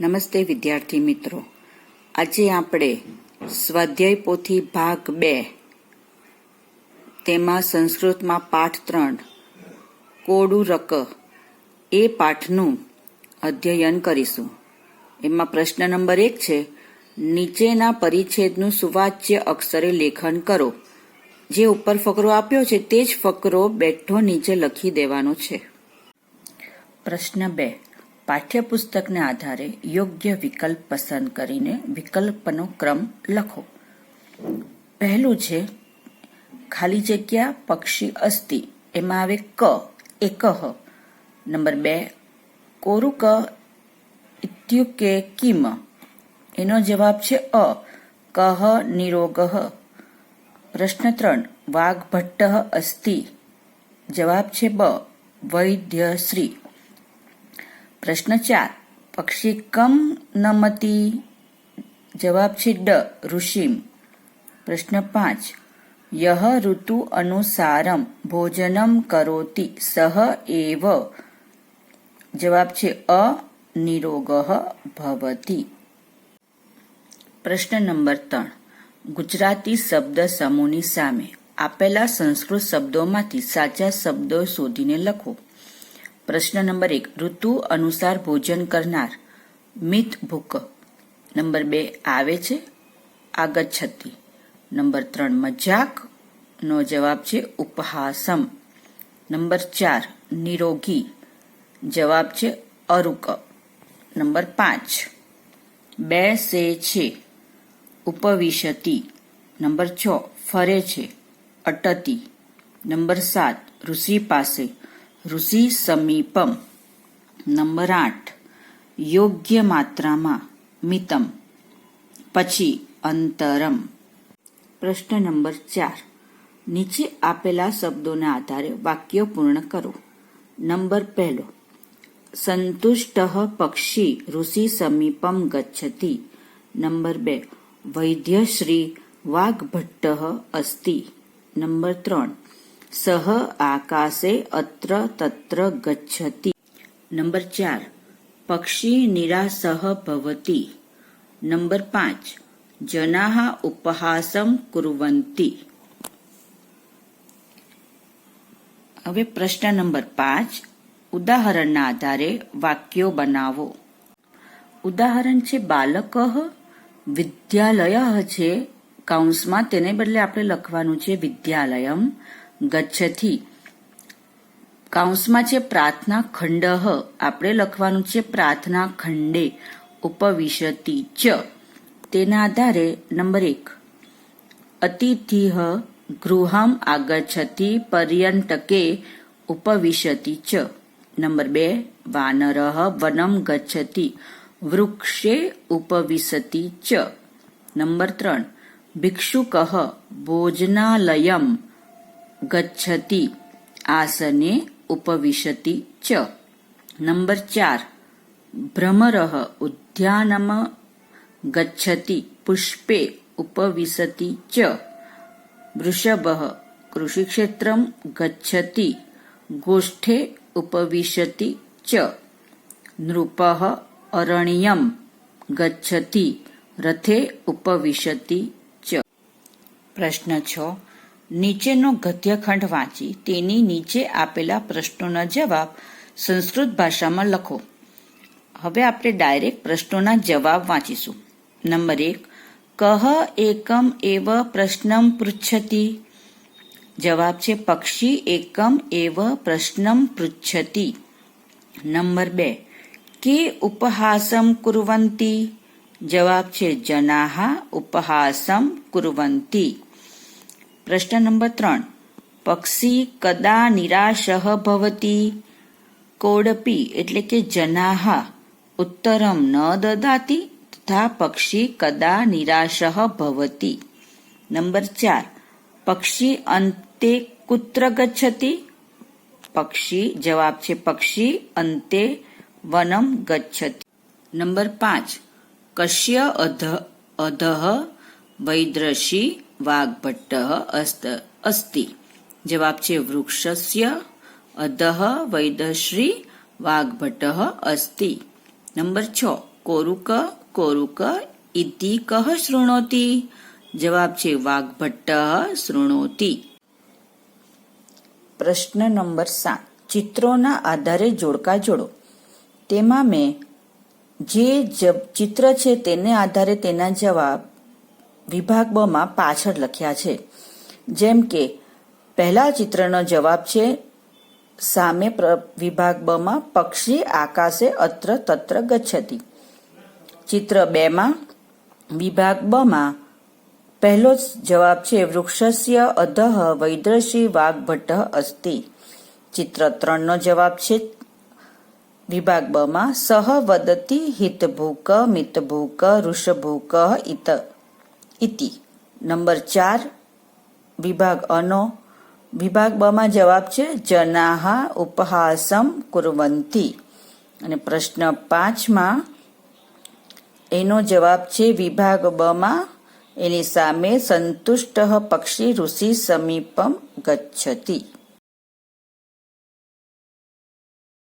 નમસ્તે વિદ્યાર્થી મિત્રો. આજે આપણે સ્વાધ્યાય પોથી ભાગ બે, તેમાં સંસ્કૃતમાં પાઠ ત્રણ, કોડું રક, એ પાઠનું અધ્યયન કરીશું. એમાં પ્રશ્ન નંબર એક છે, નીચેના પરિચ્છેદનું સુવાચ્ય અક્ષરે લેખન કરો. જે ઉપર ફકરો આપ્યો છે, તે જ ફકરો બેઠો નીચે લખી દેવાનો છે. પ્રશ્ન બે પાઠ્યપુસ્તકને આધારે યોગ્ય વિકલ્પ પસંદ કરીને વિકલ્પનો ક્રમ લખો. પહેલું છે, ખાલી જગ્યા પક્ષી અસ્થિ, એમાં આવે ક એક કહ નંબર બે કોરુક ઇત્યુકે કિમ. એનો જવાબ છે અ, કહ નિરોગહ. પ્રશ્ન ત્રણ વાઘ ભટ્ટ અસ્તિ જવાબ છે બ, વૈદ્યશ્રી. પ્રશ્ન ચાર. પક્ષી કમ નમતી? જવાબ છે ડ, ઋષિમ. પ્રશ્ન પાંચ. યહ ઋતુ અનુસારમ ભોજનમ કરોતિ સહ એવ. જવાબ છે અ, નિરોગ ભવતી. પ્રશ્ન નંબર ત્રણ. ગુજરાતી શબ્દ સમૂહની સામે આપેલા સંસ્કૃત શબ્દોમાંથી સાચા શબ્દો શોધીને લખો. પ્રશ્ન નંબર એક, ઋતુ અનુસાર ભોજન કરનાર મિત ભૂક. નંબર બે, આવે છે? આગચ્છતી નંબર ત્રણ, મજાક નો જવાબ છે ઉપહાસમ. નંબર ચાર, નિરોગી. જવાબ છે અરુક. નંબર પાંચ, બે સે છે, ઉપવિશતી. નંબર છ, ફરે છે, અટતી. નંબર સાત, ઋષિ પાસે ઋષિ સમીપમ નંબર આઠ. યોગ્ય માત્રામાં મિતમ. પછી અંતરમ. પ્રશ્ન નંબર ચાર. નીચે આપેલા શબ્દોના આધારે વાક્યો પૂર્ણ કરો. નંબર પહેલો. સંતુષ્ટ પક્ષી ઋષિ સમીપમ ગચ્છતિ. નંબર બે. વૈદ્યશ્રી વાઘભટ્ટ અસ્તિ. નંબર ત્રણ. સહ આકાશે અત્ર તત્ર ગચ્છતિ નંબર ચાર પક્ષી નિરાસહ ભવતી નંબર પાંચ જનાહ ઉપહાસમ કુર્વન્તિ હવે પ્રશ્ન નંબર પાંચ ઉદાહરણના આધારે વાક્યો બનાવો ઉદાહરણ છે બાલક વિદ્યાલય છે કાઉન્સમાં તેને બદલે આપણે લખવાનું છે વિદ્યાલયમ ગચ્છથી. કાઉન્સમાં છે પ્રાર્થના ખંડ. આપણે લખવાનું છે પ્રાર્થના ખંડે ઉપવિશતિ ચ તેના આધારે નંબર એક. અતિથિ ગૃહમ આગચ્છતિ પર્યંટકે ઉપવિશતિ ચ નંબર બે. વાનર વનમ ગચ્છતિ વૃક્ષે ઉપવિશતિ ચ નંબર ત્રણ. ભિક્ષુક ભોજનાલયમ ગચ્છતિ આસને ઉપવિશતિ ચ નંબર ચાર ભ્રમર ઉદ્યાનમ ગચ્છતિ પુષ્પે ઉપવિશતિ ચ વૃષભ કૃષિક્ષેત્રમ ગચ્છતિ ગોષ્ઠે ઉપવિશતિ ચ નૃપ અરણ્યમ ગચ્છતિ રથે ઉપવિશતિ ચ પ્રશ્ન છ નીચેનો ગદ્યખંડ વાંચી તેની નીચે આપેલા પ્રશ્નોના જવાબ સંસ્કૃત ભાષામાં લખો. હવે આપણે ડાયરેક્ટ પ્રશ્નોના જવાબ વાંચીશું. નંબર એક, કહ એકમ એવ પ્રશ્નમ પૃચ્છતી? જવાબ છે, પક્ષી એકમ એવ પ્રશ્નમ પૃચ્છતી. નંબર બે, કે ઉપહાસમ કુર્વંતી? જવાબ છે, જનાહા ઉપહાસમ કુર્વંતી. પ્રશ્ન નંબર ત્રણ. પક્ષી કદા નિરાશ ભવતી? કોડપી એટલે કે જનાહા. ઉત્તરમ ન દદાતી તથા પક્ષી કદા નિરાશ ભવતી. નંબર ચાર. પક્ષી અંતે કુત્ર ગચ્છતિ? પક્ષી જવાબ છે પક્ષી અંતે વનમ ગચ્છતિ. નંબર પાંચ. કશ્ય અધ અધઃ વૈદ્રશી વાઘભટ્ટ અસ્ત અસ્તિ જવાબ છે વૃક્ષસ્ય અધઃ વૈદશ્રી વાઘભટ્ટ અસ્તિ નંબર છ કોરુક કોરુક ઇતિ કહ શૃણોતિ જવાબ છે વાઘભટ્ટ શૃણોતિ પ્રશ્ન નંબર સાત ચિત્રોના આધારે જોડકા જોડો તેમાં મેં જ- ચિત્ર છે તેને આધારે તેના જવાબ વિભાગ બ માં પાછળ લખ્યા છે. જેમ કે, પહેલા ચિત્રનો જવાબ છે, સામે વિભાગ બ માં પક્ષી આકાશે અત્ર તત્ર ગચ્છતી. ચિત્ર બે માં વિભાગ બ માં પહેલો જવાબ છે, વૃક્ષસ્ય અધઃ વૈદ્રશી વાઘભટ્ટ અસ્તિ. ચિત્ર ત્રણનો જવાબ છે વિભાગ બ માં સહ વદતી હિતભૂક, મિતભૂક, ઋષભૂક ઇત ઇતિ નંબર ચાર, વિભાગ અનો. વિભાગ બમાં જવાબ છે, જનાહા ઉપહાસમ કુરવંતી. અને પ્રશ્ન પાંચમાં, એનો જવાબ છે, વિભાગ બમાં એની સામે સંતુષ્ટ પક્ષી ઋષિ સમીપમ ગચ્છતિ.